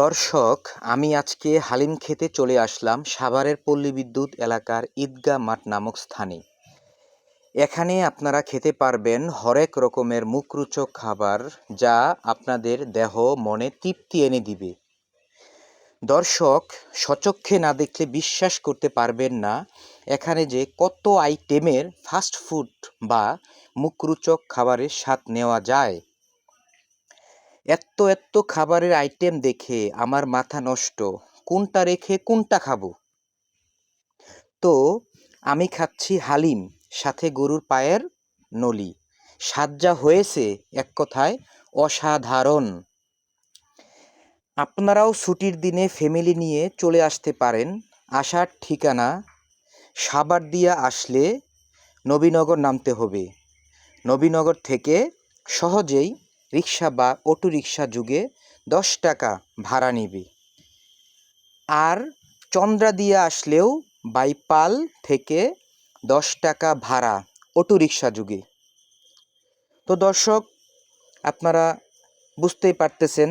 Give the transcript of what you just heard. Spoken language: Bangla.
দর্শক, আমি আজকে হালিম খেতে চলে আসলাম সাভারের পল্লী বিদ্যুৎ এলাকার ঈদগা মাঠ নামক স্থানে। এখানে আপনারা খেতে পারবেন হরেক রকমের মুখরোচক খাবার যা আপনাদের দেহ, মনে তৃপ্তি এনে দিবে। দর্শক, সচক্ষে না দেখলে বিশ্বাস করতে পারবেন না এখানে যে কত আইটেমের ফাস্ট ফুড বা মুখরোচক খাবারের স্বাদ নেওয়া যায়। এত্ত এত্ত খাবারের আইটেম দেখে আমার মাথা নষ্ট। কোনটা রেখে কোনটা খাব? তো, আমি খাচ্ছি হালিম, সাথে গরুর পায়ের নলি। যা হয়েছে এক কথায় অসাধারণ। আপনারাও ছুটির দিনে ফ্যামিলি নিয়ে চলে আসতে পারেন। আসার ঠিকানা সাবার দিয়া আসলে নবীনগর নামতে হবে। নবীনগর থেকে সহজেই রিক্সা বা অটো রিক্সা যুগে দশ টাকা ভাড়া নিবে। আর চন্দ্রা দিয়ে আসলেও বাইপাল থেকে দশ টাকা ভাড়া অটো রিক্সা যুগে। তো দর্শক, আপনারা বুঝতেই পারতেছেন